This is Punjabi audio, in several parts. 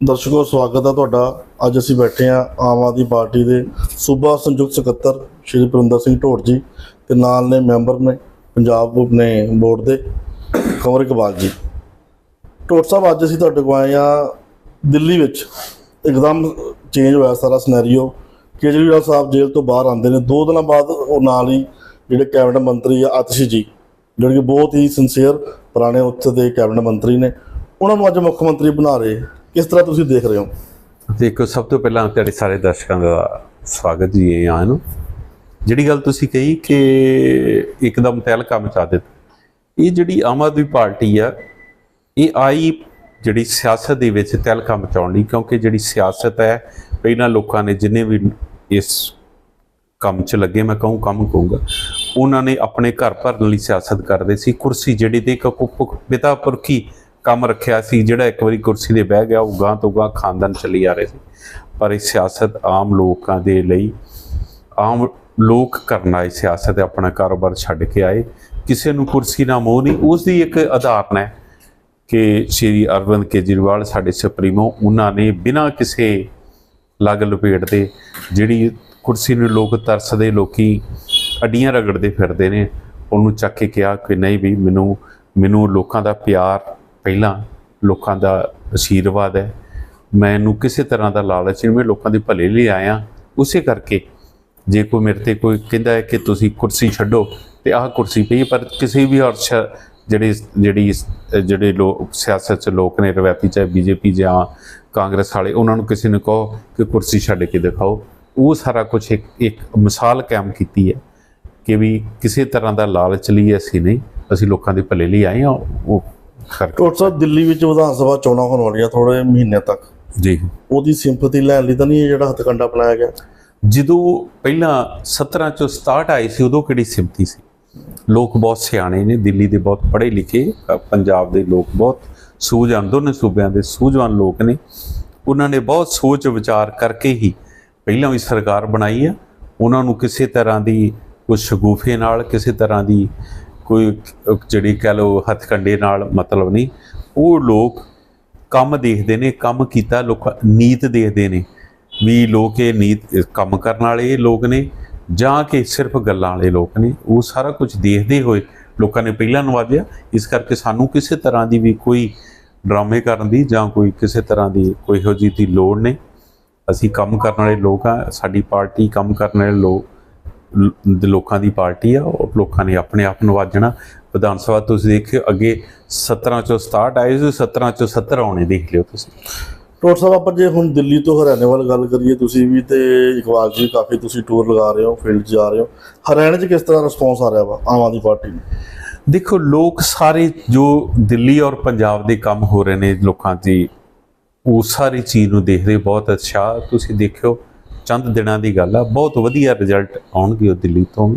ਦਰਸ਼ਕੋ, ਸਵਾਗਤ ਹੈ ਤੁਹਾਡਾ। ਅੱਜ ਅਸੀਂ ਬੈਠੇ ਹਾਂ ਆਮ ਆਦਮੀ ਪਾਰਟੀ ਦੇ ਸੂਬਾ ਸੰਯੁਕਤ ਸਕੱਤਰ ਸ਼੍ਰੀ ਪਰਿੰਦਰ ਸਿੰਘ ਢੋਟ ਜੀ ਤੇ ਨਾਲ ਨੇ ਮੈਂਬਰ ਨੇ ਪੰਜਾਬ ਨੇ ਬੋਰਡ ਦੇ ਕੰਵਰ ਇਕਬਾਲ ਜੀ। ਢੋਟ ਸਾਹਿਬ, ਅੱਜ ਅਸੀਂ ਤੁਹਾਡੇ ਕੋਲ ਆਏ ਹਾਂ ਦਿੱਲੀ ਵਿੱਚ। ਇੱਕਦਮ ਚੇਂਜ ਹੋਇਆ ਸਾਰਾ ਸਿਨੈਰੀਓ ਕੇਜਰੀਵਾਲ ਸਾਹਿਬ ਜੇਲ੍ਹ ਤੋਂ ਬਾਹਰ ਆਉਂਦੇ ਨੇ। ਦੋ ਦਿਨਾਂ ਬਾਅਦ ਉਹ ਨਾਲ ਹੀ ਜਿਹੜੇ ਕੈਬਨਿਟ ਮੰਤਰੀ ਆ ਆਤਿਸ਼ ਜੀ, ਜਿਹੜੇ ਕਿ ਬਹੁਤ ਹੀ ਸਿੰਸੀਅਰ ਪੁਰਾਣੇ ਉੱਥੇ ਦੇ ਕੈਬਨਿਟ ਮੰਤਰੀ ਨੇ, ਉਹਨਾਂ ਨੂੰ ਅੱਜ ਮੁੱਖ ਮੰਤਰੀ ਬਣਾ ਰਹੇ। ਕਿਸ ਤਰ੍ਹਾਂ ਤੁਸੀਂ ਦੇਖ ਰਹੇ ਹੋ? ਦੇਖੋ, ਸਭ ਤੋਂ ਪਹਿਲਾਂ ਤੁਹਾਡੇ ਸਾਰੇ ਦਰਸ਼ਕਾਂ ਦਾ ਸਵਾਗਤ ਜੀ ਆਇਆਂ ਨੂੰ। ਜਿਹੜੀ ਗੱਲ ਤੁਸੀਂ ਕਹੀ ਕਿ ਇੱਕਦਮ ਤਹਿਲਕਾ ਮਚਾ ਦਿੱਤਾ। ਇਹ ਜਿਹੜੀ ਆਮ ਆਦਮੀ ਪਾਰਟੀ ਆ, ਇਹ ਆਈ ਜਿਹੜੀ ਸਿਆਸਤ ਦੇ ਵਿੱਚ ਤਹਿਲਕਾ ਮਚਾਉਣ ਲਈ, ਕਿਉਂਕਿ ਜਿਹੜੀ ਸਿਆਸਤ ਹੈ, ਪਹਿਲਾਂ ਲੋਕਾਂ ਨੇ ਜਿੰਨੇ ਵੀ ਇਸ ਕੰਮ 'ਚ ਲੱਗੇ, ਮੈਂ ਕਹੂੰ ਕੰਮ ਕਹੂੰਗਾ, ਉਹਨਾਂ ਨੇ ਆਪਣੇ ਘਰ ਭਰਨ ਲਈ ਸਿਆਸਤ ਕਰਦੇ ਸੀ। ਕੁਰਸੀ ਜਿਹੜੀ ਤੇ ਇੱਕ ਕੁ- ਪਿਤਾ ਪੁਰਖੀ ਕੰਮ ਰੱਖਿਆ ਸੀ, ਜਿਹੜਾ ਇੱਕ ਵਾਰੀ ਕੁਰਸੀ ਤੇ ਬਹਿ ਗਿਆ, ਉਹ ਗਾਂ ਤੋਂ ਗਾਂ ਖਾਨਦਾਨ ਚੱਲੀ ਆ ਰਹੇ ਸੀ। ਪਰ ਇਹ ਸਿਆਸਤ ਆਮ ਲੋਕਾਂ ਦੇ ਲਈ, ਆਮ ਲੋਕ ਕਰਨ ਆਏ ਸਿਆਸਤ ਆਪਣਾ ਕਾਰੋਬਾਰ ਛੱਡ ਕੇ ਆਏ। ਕਿਸੇ ਨੂੰ ਕੁਰਸੀ ਨਾਲ ਮੋਹ ਨਹੀਂ। ਉਸ ਦੀ ਇੱਕ ਆਧਾਰਨ ਹੈ ਕਿ ਸ਼੍ਰੀ ਅਰਵਿੰਦ ਕੇਜਰੀਵਾਲ ਸਾਡੇ ਸੁਪਰੀਮੋ, ਉਹਨਾਂ ਨੇ ਬਿਨਾਂ ਕਿਸੇ ਲਗ ਲਪੇਟ ਦੇ ਜਿਹੜੀ ਕੁਰਸੀ ਨੂੰ ਲੋਕ ਤਰਸਦੇ, ਲੋਕੀ ਅੱਡੀਆਂ ਰਗੜਦੇ ਫਿਰਦੇ ਨੇ, ਉਹਨੂੰ ਚੱਕ ਕੇ ਕਿਹਾ ਕਿ ਨਹੀਂ ਵੀ ਮੈਨੂੰ ਮੈਨੂੰ ਲੋਕਾਂ ਦਾ ਪਿਆਰ ਪਹਿਲਾਂ ਲੋਕਾਂ ਦਾ ਆਸ਼ੀਰਵਾਦ ਹੈ। ਮੈਨੂੰ ਕਿਸੇ ਤਰ੍ਹਾਂ ਦਾ ਲਾਲਚ ਨਹੀਂ, ਮੈਂ ਲੋਕਾਂ ਦੇ ਭਲੇ ਲਈ ਆਇਆ। ਉਸੇ ਕਰਕੇ ਜੇ ਕੋਈ ਮੇਰੇ ਤੇ ਕੋਈ ਕਹਿੰਦਾ ਹੈ ਕਿ ਤੁਸੀਂ ਕੁਰਸੀ ਛੱਡੋ ਤੇ ਆਹ ਕੁਰਸੀ ਪਈ ਪਰ ਕਿਸੇ ਵੀ ਹੋਰ ਜਿਹੜੇ, ਜਿਹੜੀ ਜਿਹੜੇ ਲੋਕ ਸਿਆਸਤ 'ਚ ਲੋਕ ਨੇ, ਰਵਾਇਤੀ ਚਾਹੇ ਬੀਜੇਪੀ ਜਾਂ ਕਾਂਗਰਸ ਵਾਲੇ, ਉਹਨਾਂ ਨੂੰ ਕਿਸੇ ਨੂੰ ਕਹੋ ਕਿ ਕੁਰਸੀ ਛੱਡ ਕੇ ਦਿਖਾਓ। ਉਹ ਸਾਰਾ ਕੁਝ ਇੱਕ ਇੱਕ ਮਿਸਾਲ ਕਾਇਮ ਕੀਤੀ ਹੈ ਕਿ ਵੀ ਕਿਸੇ ਤਰ੍ਹਾਂ ਦਾ ਲਾਲਚ ਲਈ ਅਸੀਂ ਨਹੀਂ, ਅਸੀਂ ਲੋਕਾਂ ਦੇ ਭਲੇ ਲਈ ਆਏ ਹਾਂ। ਉਹ ਟੋਟ ਸਾਹਿਬ ਦਿੱਲੀ ਵਿੱਚ ਵਿਧਾਨ ਸਭਾ ਚੋਣਾਂ ਹੋਣ ਵਾਲੀਆਂ ਥੋੜੇ ਮਹੀਨੇ ਤੱਕ। ਜੀ। ਉਹਦੀ ਸਿੰਪਥੀ ਲੈਣ ਲਈ ਤਾਂ ਨਹੀਂ ਇਹ ਜਿਹੜਾ ਹੱਥਕੰਡਾ ਅਪਣਾਇਆ ਗਿਆ? ਜਦੋਂ ਪਹਿਲਾਂ 17 ਚੋਂ 67 ਆਏ ਸੀ ਉਦੋਂ ਕਿਹੜੀ ਸਿਮਤੀ ਸੀ? ਲੋਕ ਬਹੁਤ ਸਿਆਣੇ ਨੇ ਦਿੱਲੀ ਦੇ ਬਹੁਤ ਪੜ੍ਹੇ ਲਿਖੇ ਪੰਜਾਬ ਦੇ ਲੋਕ ਬਹੁਤ ਸੂਝਵਾਨ ਦੋਨੇ ਸੂਬਿਆਂ ਦੇ ਸੂਝਵਾਨ ਲੋਕ ਨੇ। ਉਹਨਾਂ ਨੇ ਬਹੁਤ ਸੋਚ ਵਿਚਾਰ ਕਰਕੇ ਹੀ ਪਹਿਲਾਂ ਵੀ ਸਰਕਾਰ ਬਣਾਈ ਆ। ਉਹਨਾਂ ਨੂੰ ਕਿਸੇ ਤਰ੍ਹਾਂ ਦੀ ਕੋਈ ਸ਼ਗੂਫੇ ਨਾਲ ਕਿਸੇ ਤਰ੍ਹਾਂ ਦੀ ਕੋਈ ਜਿਹੜੀ ਕਹਿ ਲਓ ਹੱਥਕੰਡੇ ਨਾਲ ਮਤਲਬ ਨਹੀਂ, ਉਹ ਲੋਕ ਕੰਮ ਦੇਖਦੇ ਨੇ, ਕੰਮ ਕੀਤਾ, ਲੋਕ ਨੀਤ ਦੇਖਦੇ ਨੇ ਵੀ ਲੋਕ ਇਹ ਨੀਤ ਕੰਮ ਕਰਨ ਵਾਲੇ ਲੋਕ ਨੇ ਜਾਂ ਕਿ ਸਿਰਫ ਗੱਲਾਂ ਵਾਲੇ ਲੋਕ ਨੇ, ਉਹ ਸਾਰਾ ਕੁਝ ਦੇਖਦੇ ਹੋਏ ਲੋਕਾਂ ਨੇ ਪਹਿਲਾਂ ਨਵਾਜਿਆ। ਇਸ ਕਰਕੇ ਸਾਨੂੰ ਕਿਸੇ ਤਰ੍ਹਾਂ ਦੀ ਵੀ ਕੋਈ ਡਰਾਮੇ ਕਰਨ ਦੀ ਜਾਂ ਕੋਈ ਕਿਸੇ ਤਰ੍ਹਾਂ ਦੀ ਕੋਈ ਇਹੋ ਜਿਹੀ ਦੀ ਲੋੜ ਨਹੀਂ। ਅਸੀਂ ਕੰਮ ਕਰਨ ਵਾਲੇ ਲੋਕ ਆ ਸਾਡੀ ਪਾਰਟੀ ਕੰਮ ਕਰਨ ਵਾਲੇ ਲੋਕ ਲੋਕਾਂ ਦੀ ਪਾਰਟੀ ਆ ਉਹ ਲੋਕਾਂ ਨੇ ਆਪਣੇ ਆਪ ਨਵਾਜਣਾ ਵਿਧਾਨ ਸਭਾ ਤੁਸੀਂ ਦੇਖਿਓ ਅੱਗੇ 17 ਚੋਂ 67 ਆਏ ਸੀ 17 ਚੋਂ 70 ਆਉਣੇ ਦੇਖ ਲਿਓ ਤੁਸੀਂ। ਟੋਟ ਸਾਹਿਬ ਆਪਾਂ ਜੇ ਹੁਣ ਦਿੱਲੀ ਤੋਂ ਹਰਿਆਣੇ ਵੱਲ ਗੱਲ ਕਰੀਏ ਤੁਸੀਂ ਵੀ ਤੇ ਇਕਬਾਲ ਜੀ ਕਾਫੀ ਤੁਸੀਂ ਟੂਰ ਲਗਾ ਰਹੇ ਹੋ ਫੀਲਡ 'ਚ ਜਾ ਰਹੇ ਹੋ। ਹਰਿਆਣੇ 'ਚ ਕਿਸ ਤਰ੍ਹਾਂ ਰਿਸਪੌਂਸ ਆ ਰਿਹਾ ਵਾ ਆਮ ਆਦਮੀ ਪਾਰਟੀ ਨੂੰ? ਦੇਖੋ ਲੋਕ ਸਾਰੇ ਜੋ ਦਿੱਲੀ ਔਰ ਪੰਜਾਬ ਦੇ ਕੰਮ ਹੋ ਰਹੇ ਨੇ ਲੋਕਾਂ ਦੀ ਉਹ ਸਾਰੀ ਚੀਜ਼ ਨੂੰ ਦੇਖਦੇ ਬਹੁਤ ਅੱਛਾ। ਤੁਸੀਂ ਦੇਖਿਓ ਚੰਦ ਦਿਨਾਂ ਦੀ ਗੱਲ ਆ ਬਹੁਤ ਵਧੀਆ ਰਿਜ਼ਲਟ ਆਉਣਗੇ ਉਹ ਦਿੱਲੀ ਤੋਂ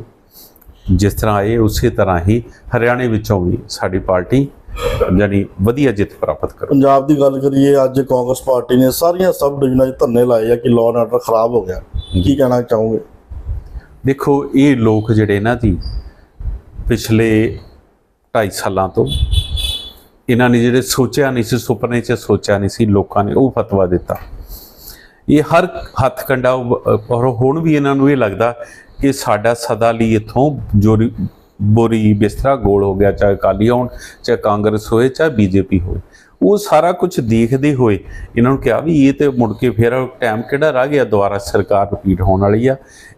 ਜਿਸ ਤਰ੍ਹਾਂ ਆਏ ਉਸੇ ਤਰ੍ਹਾਂ ਹੀ ਹਰਿਆਣੇ ਵਿੱਚੋਂ ਵੀ ਸਾਡੀ ਪਾਰਟੀ ਜਾਨੀ ਵਧੀਆ ਜਿੱਤ ਪ੍ਰਾਪਤ ਕਰੂ ਪੰਜਾਬ ਦੀ ਗੱਲ ਕਰੀਏ ਅੱਜ ਕਾਂਗਰਸ ਪਾਰਟੀ ਨੇ ਸਾਰੀਆਂ ਸਬ ਡਿਵੀਜ਼ਨਾਂ 'ਚ ਧਰਨੇ ਲਾਏ ਆ ਕਿ ਲਾਅ ਐਂਡ ਆਰਡਰ ਖਰਾਬ ਹੋ ਗਿਆ। ਕੀ ਕਹਿਣਾ ਚਾਹੋਗੇ? ਦੇਖੋ ਇਹ ਲੋਕ ਜਿਹੜੇ ਨਾ ਜੀ ਪਿਛਲੇ 2.5 ਸਾਲਾਂ ਤੋਂ ਇਹਨਾਂ ਨੇ ਜਿਹੜੇ ਸੋਚਿਆ ਨਹੀਂ ਸੀ ਸੁਪਨੇ 'ਚ ਸੋਚਿਆ ਨਹੀਂ ਸੀ ਲੋਕਾਂ ਨੇ ਉਹ ਫਤਵਾ ਦਿੱਤਾ। ਇਹ ਹਰ ਹੱਥ ਕੰਡਾ ਔਰ ਹੁਣ ਵੀ ਇਹਨਾਂ ਨੂੰ ਇਹ ਲੱਗਦਾ ਕਿ ਸਾਡਾ ਸਦਾ ਲਈ ਇਥੋਂ ਜੋਰੀ ਬੋਰੀ ਬਿਸਤਰਾ ਗੋਲ ਹੋ ਗਿਆ, ਚਾਹੇ ਅਕਾਲੀ ਹੋਣ, ਚਾਹੇ ਕਾਂਗਰਸ ਹੋਏ, ਚਾਹੇ ਬੀਜੇਪੀ ਹੋਏ। ਉਹ ਸਾਰਾ ਕੁਝ ਦੇਖਦੇ ਹੋਏ ਇਹਨਾਂ ਨੂੰ ਕਿਹਾ ਵੀ ਇਹ ਤੇ ਮੁੜ ਕੇ ਫਿਰ ਟਾਈਮ ਕਿਹੜਾ ਰਹਿ ਗਿਆ? ਦੁਬਾਰਾ ਸਰਕਾਰ ਰਿਪੀਟ ਹੋਣ ਵਾਲੀ ਆ।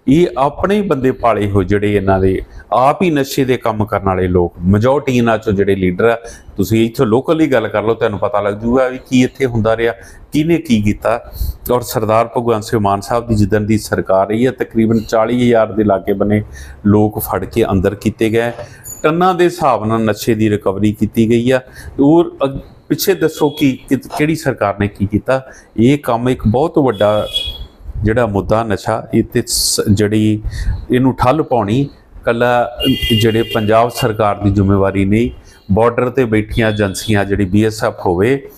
ਇਹ ਆਪਣੇ ਹੀ ਬੰਦੇ ਪਾਲੇ ਹੋ ਜਿਹੜੇ ਇਹਨਾਂ ਦੇ ਆਪ ਹੀ ਨਸ਼ੇ ਦੇ ਕੰਮ ਕਰਨ ਵਾਲੇ ਲੋਕ। ਮੈਜੋਰਟੀ ਇਹਨਾਂ ਚੋਂ ਜਿਹੜੇ ਲੀਡਰ ਆ, ਤੁਸੀਂ ਇੱਥੋਂ ਲੋਕਲੀ ਗੱਲ ਕਰ ਲਓ, ਤੁਹਾਨੂੰ ਪਤਾ ਲੱਗ ਜੂਗਾ ਵੀ ਕੀ ਇੱਥੇ ਹੁੰਦਾ ਰਿਹਾ, ਕਿਹਨੇ ਕੀ ਕੀਤਾ। ਔਰ ਸਰਦਾਰ ਭਗਵੰਤ ਸਿੰਘ ਮਾਨ ਸਾਹਿਬ ਦੀ ਜਿੱਦਣ ਦੀ ਸਰਕਾਰ ਰਹੀ ਹੈ ਤਕਰੀਬਨ 40000 ਦੇ ਲਾਗੇ ਬਨੇ ਲੋਕ ਫੜ ਕੇ ਅੰਦਰ ਕੀਤੇ ਗਏ। ਟੰਨਾਂ ਦੇ ਹਿਸਾਬ ਨਾਲ ਨਸ਼ੇ ਦੀ ਰਿਕਵਰੀ ਕੀਤੀ ਗਈ ਆ। ਔਰ ਅਗ- ਪਿੱਛੇ ਦੱਸੋ ਕਿ ਕਿਹੜੀ ਸਰਕਾਰ ਨੇ ਕੀ ਕੀਤਾ? ਇਹ ਕੰਮ ਇੱਕ ਬਹੁਤ ਵੱਡਾ ਜਿਹੜਾ ਮੁੱਦਾ, ਨਸ਼ਾ ਇਹ ਤੇ ਜਿਹੜੀ ਇਹਨੂੰ ਠੱਲ ਪਾਉਣੀ, ਕੱਲਾ ਜਿਹੜੇ ਪੰਜਾਬ ਸਰਕਾਰ ਦੀ ਜ਼ਿੰਮੇਵਾਰੀ ਨਹੀਂ ਬਾਰਡਰ ਤੇ ਬੈਠੀਆਂ ਏਜੰਸੀਆਂ, ਜਿਹੜੀ ਬੀਐਸਐਫ ਹੋਵੇ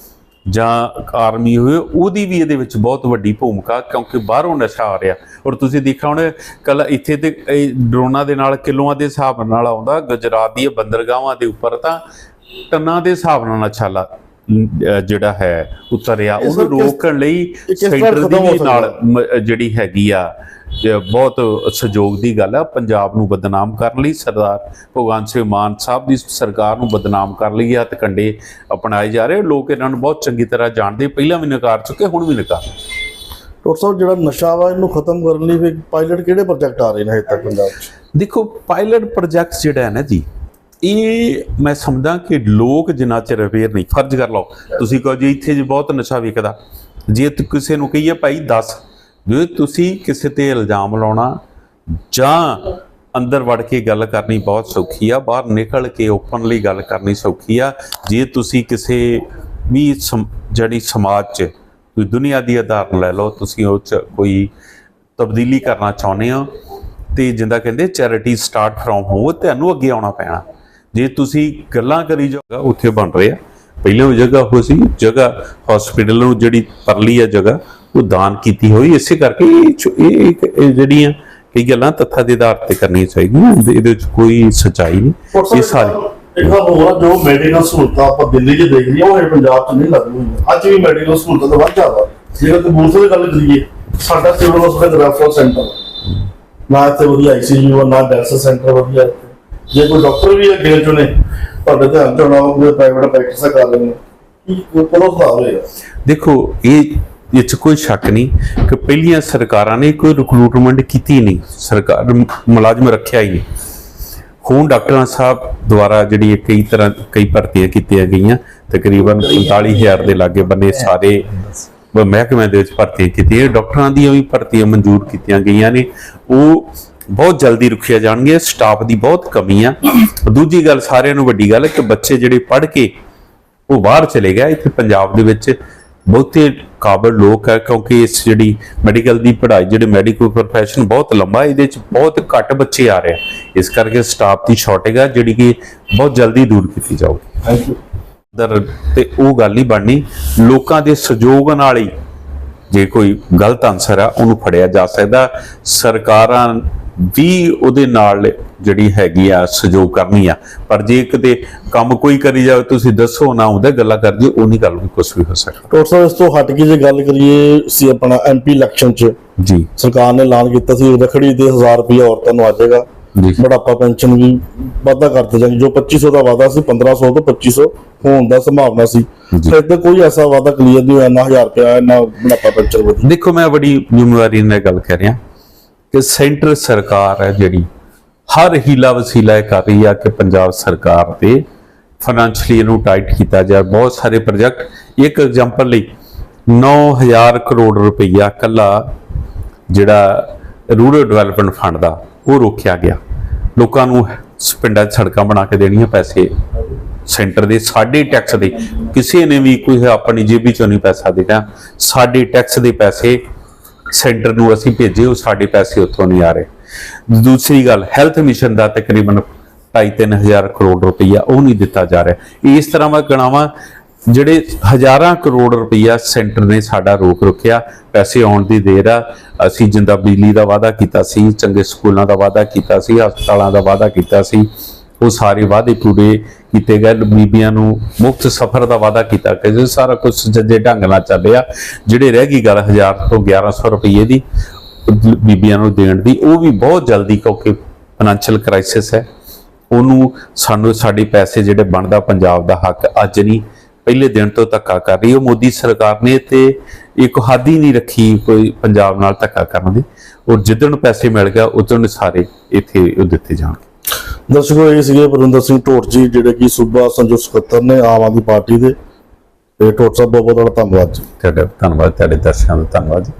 ਜਾਂ ਆਰਮੀ ਹੋਵੇ, ਉਹਦੀ ਵੀ ਇਹਦੇ ਵਿੱਚ ਬਹੁਤ ਵੱਡੀ ਭੂਮਿਕਾ, ਕਿਉਂਕਿ ਬਾਹਰੋਂ ਨਸ਼ਾ ਆ ਰਿਹਾ। ਔਰ ਤੁਸੀਂ ਦੇਖਿਆ ਹੁਣ, ਕੱਲ ਇੱਥੇ ਤੇ ਡਰੋਨਾਂ ਦੇ ਨਾਲ, ਕਿਲੋਆਂ ਦੇ ਹਿਸਾਬ ਨਾਲ ਆਉਂਦਾ, ਗੁਜਰਾਤ ਦੀਆਂ ਬੰਦਰਗਾਹਾਂ ਦੇ ਉੱਪਰ ਤਾਂ ਟਨਾਂ ਦੇ ਹਿਸਾਬ ਨਾਲ ਨਸ਼ਾ ਲਾ ਅਹ, ਜਿਹੜਾ ਹੈ ਉਤਰਿਆ ਉਹਨੂੰ ਰੋਕਣ ਲਈ ਸੈਂਟਰ ਦੀ ਨਾਲ ਜਿਹੜੀ ਹੈਗੀ ਆ ਬਹੁਤ ਸਹਿਯੋਗ ਦੀ ਗੱਲ ਆ ਪੰਜਾਬ ਨੂੰ ਬਦਨਾਮ ਕਰਨ ਲਈ ਸਰਦਾਰ ਭਗਵੰਤ ਸਿੰਘ ਮਾਨ ਸਾਹਿਬ ਦੀ ਸਰਕਾਰ ਨੂੰ ਬਦਨਾਮ ਕਰਨ ਲਈ ਹੱਥ ਕੰਡੇ ਅਪਣਾਏ ਜਾ ਰਹੇ ਲੋਕ ਇਹਨਾਂ ਨੂੰ ਬਹੁਤ ਚੰਗੀ ਤਰ੍ਹਾਂ ਜਾਣਦੇ ਪਹਿਲਾਂ ਵੀ ਨਕਾਰ ਚੁੱਕੇ ਹੁਣ ਵੀ ਨਕਾਰ। ਡਾਕਟਰ ਸਾਹਿਬ ਜਿਹੜਾ ਨਸ਼ਾ ਵਾ ਇਹਨੂੰ ਖਤਮ ਕਰਨ ਲਈ ਫਿਰ ਪਾਇਲਟ ਕਿਹੜੇ ਪ੍ਰੋਜੈਕਟ ਆ ਰਹੇ ਨੇ ਹਜੇ ਤੱਕ ਪੰਜਾਬ 'ਚ? ਦੇਖੋ ਪਾਇਲਟ ਪ੍ਰੋਜੈਕਟ ਜਿਹੜਾ ਹੈ ਨਾ ਜੀ ਇਹ ਮੈਂ ਸਮਝਦਾ ਕਿ ਲੋਕ ਜਿੰਨਾ ਚਿਰ ਅਵੇਅਰ ਨਹੀਂ, ਫਰਜ਼ ਕਰ ਲਓ। ਤੁਸੀਂ ਕਹੋ ਜੀ, ਇੱਥੇ ਜੇ ਬਹੁਤ ਨਸ਼ਾ ਵਿਕਦਾ। ਜੇ ਕਿਸੇ ਨੂੰ ਕਹੀਏ, ਭਾਈ, ਦੱਸ, ਜੇ ਤੁਸੀਂ ਕਿਸੇ ਤੇ ਇਲਜ਼ਾਮ ਲਾਉਣਾ, ਜਾਂ ਅੰਦਰ ਵੜ ਕੇ ਗੱਲ ਕਰਨੀ ਬਹੁਤ ਸੌਖੀ ਆ, ਬਾਹਰ ਨਿਕਲ ਕੇ ਓਪਨਲੀ ਗੱਲ ਕਰਨੀ ਸੌਖੀ ਆ, ਜੇ ਤੁਸੀਂ ਕਿਸੇ ਵੀ ਸਮ- ਜਿਹੜੀ ਸਮਾਜ 'ਚ ਕੋਈ ਦੁਨੀਆ ਦੀ ਉਦਾਹਰਨ ਲੈ ਲਓ, ਤੁਸੀਂ ਉਹ 'ਚ ਕੋਈ ਤਬਦੀਲੀ ਕਰਨਾ ਚਾਹੁੰਦੇ ਹੋ, ਤੇ ਜਿੰਦਾ ਕਹਿੰਦੇ ਚੈਰਿਟੀ ਸਟਾਰਟ ਫਰੋਮ ਹੋਮ ਤੁਹਾਨੂੰ ਅੱਗੇ ਆਉਣਾ ਪੈਣਾ। ਜੇ ਤੁਸੀਂ ਗੱਲਾਂ ਕਰੀ ਜਾਓਗਾ ਉੱਥੇ ਬਣ ਰਿਹਾ ਪਹਿਲਾਂ ਉਹ ਜਗ੍ਹਾ ਹੋ ਸੀ ਜਗ੍ਹਾ ਹਸਪੀਟਲ ਨੂੰ ਜਿਹੜੀ ਪਰਲੀ ਆ ਜਗ੍ਹਾ ਉਹ ਦਾਨ ਕੀਤੀ ਹੋਈ ਇਸੇ ਕਰਕੇ ਇਹ ਇਹ ਇੱਕ- ਇਹ ਜਿਹੜੀਆਂ ਕਈ ਗੱਲਾਂ ਤੱਥਾਂ ਦੇ ਆਧਾਰ ਤੇ ਕਰਨੀਆਂ ਚਾਹੀਦੀਆਂ ਇਹਦੇ ਵਿੱਚ ਕੋਈ ਸਚਾਈ ਨਹੀਂ। ਇਹ ਸਾਰੀ ਇੱਕ ਹੋਰ ਜੋ ਮੈਡੀਕਲ ਸਹੂਲਤਾਂ ਆਪਾਂ ਦਿੱਲੀ 'ਚ ਦੇਖ ਲਈਆਂ ਉਹ ਹਜੇ ਪੰਜਾਬ 'ਚ ਨਹੀਂ ਲੱਗੂ ਹੋਈਆਂ। ਅੱਜ ਵੀ ਮੈਡੀਕਲ ਸਹੂਲਤਾਂ ਤਾਂ ਵੱਧ ਜ਼ਿਆਦਾ ਜੇ ਕਬੂਤਰ ਦੀ ਗੱਲ ਕਰੀਏ ਸਾਡਾ ਸਿਵਲ ਹਸਪਤਾਲ ਰੈਫਰਲ ਸੈਂਟਰ ਨਾ ਇੱਥੇ ਵਧੀਆ ਆਈਸੀਯੂ ਨਾ ਡੈਂਸਲ ਸੈਂਟਰ ਵਧੀਆ। ਜੇ ਕੋਈ ਡਾਕਟਰ ਵੀ ਅੱਗੇ ਚੁਣੇ ਤੁਹਾਡੇ ਧਿਆਨ ਚ ਆਉਣਾ ਕੋਈ ਪ੍ਰਾਈਵੇਟ ਪ੍ਰੈਕਟਿਸ ਕਰ ਲੈਣੇ। ਕੀ ਕੋਲੋਂ ਸੁਧਾਰ ਹੋਏਗਾ ਦੇਖੋ ਇਹ ਇਹ 'ਚ ਕੋਈ ਸ਼ੱਕ ਨਹੀਂ ਕਿ ਪਹਿਲੀਆਂ ਸਰਕਾਰਾਂ ਨੇ ਕੋਈ ਰਿਕਰੂਟਮੈਂਟ ਕੀਤੀ ਨਹੀਂ। ਸਰਕਾਰ ਮੁਲਾਜ਼ਮ ਰੱਖਿਆ ਹੀ ਨਹੀਂ। ਹੁਣ ਡਾਕਟਰਾਂ ਸਾਹਿਬ ਦੁਆਰਾ ਜਿਹੜੀ ਕਈ ਤਰ੍ਹਾਂ ਕਈ ਭਰਤੀਆਂ ਕੀਤੀਆਂ ਗਈਆਂ ਤਕਰੀਬਨ 45000 ਦੇ ਲਾਗੇ ਬੰਨੇ ਸਾਰੇ ਮਹਿਕਮਿਆਂ ਦੇ ਵਿੱਚ ਭਰਤੀਆਂ ਕੀਤੀਆਂ। ਡਾਕਟਰਾਂ ਦੀਆਂ ਵੀ ਭਰਤੀਆਂ ਮਨਜ਼ੂਰ ਕੀਤੀਆਂ ਗਈਆਂ ਨੇ। ਉਹ ਬਹੁਤ ਜਲਦੀ ਰੁਕਿਆ ਜਾਣਗੇ ਸਟਾਫ ਦੀ ਬਹੁਤ ਕਮੀ ਆ। ਦੂਜੀ ਗੱਲ ਸਾਰਿਆਂ ਨੂੰ ਵੱਡੀ ਗੱਲ ਹੈ ਕਿ ਬੱਚੇ ਜਿਹੜੇ ਪੜ੍ਹ ਕੇ ਉਹ ਬਾਹਰ ਚਲੇ ਗਿਆ ਇੱਥੇ ਪੰਜਾਬ ਦੇ ਵਿੱਚ ਬਹੁਤੇ ਕਾਬਲ ਲੋਕ ਹੈ ਕਿਉਂਕਿ ਇਸ ਜਿਹੜੀ ਮੈਡੀਕਲ ਦੀ ਪੜ੍ਹਾਈ ਜਿਹੜੇ ਮੈਡੀਕਲ ਪ੍ਰੋਫੈਸ਼ਨ ਬਹੁਤ ਲੰਬਾ ਇਹਦੇ ਵਿੱਚ ਬਹੁਤ ਘੱਟ ਬੱਚੇ ਆ ਰਹੇ ਆ। ਇਸ ਕਰਕੇ ਸਟਾਫ ਦੀ ਸ਼ਾਰਟੇਜ ਹੈ ਜਿਹੜੀ ਕਿ ਬਹੁਤ ਜਲਦੀ ਦੂਰ ਕੀਤੀ ਜਾਊਗੀ। ਦਰ ਤੇ ਉਹ ਗੱਲ ਨਹੀਂ ਬਣਨੀ ਲੋਕਾਂ ਦੇ ਸਹਿਯੋਗ ਨਾਲ ਹੀ ਜੇ ਕੋਈ ਗਲਤ ਆਨਸਰ ਆ ਉਹਨੂੰ ਫੜਿਆ ਜਾ ਸਕਦਾ। ਸਰਕਾਰਾਂ ਵੀ ਉਹਦੇ ਨਾਲ ਜਿਹੜੀ ਹੈਗੀ ਆ ਸਹਿਯੋਗ ਕਰਨੀ ਆ। ਪਰ ਜੇ ਕਿਤੇ ਕੰਮ ਕੋਈ ਕਰੀ ਜਾਵੇ ਤੁਸੀਂ ਦੱਸੋ ਨਾ ਉਹਦੇ ਗੱਲਾਂ ਕਰ ਦਿਓ ਉਹ ਨਹੀਂ ਗੱਲ ਕੁਝ ਵੀ ਹੋ ਸਕਦਾ। ਡਾਕਟਰ ਸਾਹਿਬ ਇਸ ਤੋਂ ਹਟ ਕੇ ਜੇ ਗੱਲ ਕਰੀਏ ਸੀ ਆਪਣਾ ਐਮਪੀ ਇਲੈਕਸ਼ਨ 'ਚ ਜੀ। ਸਰਕਾਰ ਨੇ ਐਲਾਨ ਕੀਤਾ ਸੀ ਰਖੜੀ ਦੇ 1000 ਰੁਪਏ ਔਰਤਾਂ ਨੂੰ ਆ ਜਾਏਗਾ ਬੁਢਾਪਾ ਪੈਨਸ਼ਨ ਵੀ ਵਾਧਾ ਕਰਦੇ ਜਾਣਗੇ ਜੋ 2500 ਦਾ ਵਾਅਦਾ ਸੀ 1500 ਤੋਂ 2500 ਹੋਣ ਦਾ ਸੰਭਾਵਨਾ ਸੀ। ਫਿਰ ਤੇ ਕੋਈ ਐਸਾ ਵਾਅਦਾ ਕਲੀਅਰ ਨਹੀਂ ਹੋਇਆ ਨਾ 1000 ਰੁਪਏ ਨਾ ਬੁਢਾਪਾ ਪੈਨਸ਼ਨ ਵਧੀ। ਦੇਖੋ ਮੈਂ ਬੜੀ ਜ਼ਿੰਮੇਵਾਰੀ ਨਾਲ ਗੱਲ ਕਰ ਰਿਹਾ। ਕਿ ਸੈਂਟਰ ਸਰਕਾਰ ਹੈ ਜਿਹੜੀ, ਹਰ ਹੀਲਾ ਵਸੀਲਾ ਇਹ ਕਰ ਰਹੀ ਆ ਕਿ ਪੰਜਾਬ ਸਰਕਾਰ ਤੇ ਫਾਈਨੈਂਸ਼ਲੀ ਇਹਨੂੰ ਟਾਈਟ ਕੀਤਾ ਜਾਏ। ਬਹੁਤ ਸਾਰੇ ਪ੍ਰੋਜੈਕਟ ਇੱਕ ਐਗਜ਼ਾਮਪਲ ਲਈ 9000 ਕਰੋੜ ਰੁਪਈਆ ਕੱਲਾ ਜਿਹੜਾ ਰੂਰਲ ਡਿਵੈਲਪਮੈਂਟ ਫੰਡ ਦਾ, ਉਹ ਰੋਕਿਆ ਗਿਆ। ਲੋਕਾਂ ਨੂੰ ਪਿੰਡਾਂ 'ਚ ਸੜਕਾਂ ਬਣਾ ਕੇ ਦੇਣੀਆਂ ਪੈਸੇ, ਸੈਂਟਰ ਦੇ ਸਾਡੇ ਟੈਕਸ ਦੇ। ਕਿਸੇ ਨੇ ਵੀ ਕੋਈ ਆਪਣੀ ਜੇਬੀ ਚੋਂ ਨਹੀਂ ਪੈਸਾ ਦੇਣਾ। ਸਾਡੇ ਟੈਕਸ ਦੇ ਪੈਸੇ ਸੈਂਟਰ ਨੂੰ ਅਸੀਂ ਭੇਜੇ, ਉਹ ਸਾਡੇ ਪੈਸੇ ਉੱਥੋਂ ਨਹੀਂ ਆ ਰਹੇ। ਦੂਸਰੀ ਗੱਲ, ਹੈਲਥ ਮਿਸ਼ਨ ਦਾ ਤਕਰੀਬਨ 2.5000 ਕਰੋੜ ਰੁਪਈਆ ਉਹ ਨਹੀਂ ਦਿੱਤਾ ਜਾ ਰਿਹਾ। ਇਸ ਤਰ੍ਹਾਂ ਮੈਂ ਗਣਾਵਾਂ ਜਿਹੜੇ ਹਜ਼ਾਰਾਂ ਕਰੋੜ ਰੁਪਈਆ ਸੈਂਟਰ ਨੇ ਸਾਡਾ ਰੋਕ ਰੁਕਿਆ ਪੈਸੇ ਆਉਣ ਦੀ ਦੇਰ ਆ। ਅਸੀਂ ਜਿੰਦਾ ਬਿਜਲੀ ਦਾ ਵਾਅਦਾ ਕੀਤਾ ਸੀ, ਚੰਗੇ ਸਕੂਲਾਂ ਦਾ ਵਾਅਦਾ ਕੀਤਾ ਸੀ, ਹਸਪਤਾਲਾਂ ਦਾ ਵਾਅਦਾ ਕੀਤਾ ਸੀ। ਉਹ ਸਾਰੇ ਵਾਅਦੇ ਪੂਰੇ ਕੀਤੇ ਗਏ। ਬੀਬੀਆਂ ਨੂੰ ਮੁਫਤ ਸਫ਼ਰ ਦਾ ਵਾਅਦਾ ਕੀਤਾ ਕਿ ਜੀ ਸਾਰਾ ਕੁਝ ਜੱਜੇ ਢੰਗ ਨਾਲ ਚੱਲਿਆ ਜਿਹੜੇ ਰਹਿ ਗਈ ਗੱਲ 1000 ਤੋਂ 1100 ਰੁਪਏ ਦੀ ਬੀਬੀਆਂ ਨੂੰ ਦੇਣ ਦੀ, ਉਹ ਵੀ ਬਹੁਤ ਜਲਦੀ ਕਿਉਂਕਿ ਫਾਈਨੈਂਸ਼ੀਅਲ ਕ੍ਰਾਈਸਿਸ ਹੈ। ਉਹਨੂੰ ਸਾਨੂੰ, ਸਾਡੇ ਪੈਸੇ ਜਿਹੜੇ ਬਣਦਾ ਪੰਜਾਬ ਦਾ ਹੱਕ ਅੱਜ ਨਹੀਂ, ਪਹਿਲੇ ਦਿਨ ਤੋਂ ਧੱਕਾ ਕਰ ਰਹੀ ਉਹ ਮੋਦੀ ਸਰਕਾਰ ਨੇ ਤੇ ਇੱਕ ਹੱਦ ਹੀ ਨਹੀਂ ਰੱਖੀ ਕੋਈ ਪੰਜਾਬ ਨਾਲ ਧੱਕਾ ਕਰਨ ਦੀ। ਔਰ ਜਿੱਦਣ ਪੈਸੇ ਮਿਲ ਗਿਆ, ਉਦੋਂ ਸਾਰੇ ਇੱਥੇ ਉਹ ਦਿੱਤੇ ਜਾਣਗੇ। ਦਰਸ਼ਕੋ ਇਹ ਸੀਗੇ ਪਰਵਿੰਦਰ ਸਿੰਘ ਢੋਟ ਜੀ, ਜਿਹੜੇ ਕਿ ਸੂਬਾ ਸੰਯੁਕਤ ਸਕੱਤਰ ਨੇ ਆਮ ਆਦਮੀ ਪਾਰਟੀ ਦੇ। ਤੇ ਢੋਟ ਸਾਹਿਬ ਬਹੁਤ ਬਹੁਤ ਤੁਹਾਡਾ ਧੰਨਵਾਦ ਜੀ। ਤੁਹਾਡਾ ਧੰਨਵਾਦ, ਤੁਹਾਡੇ ਦਰਸ਼ਕਾਂ ਦਾ ਧੰਨਵਾਦ ਜੀ।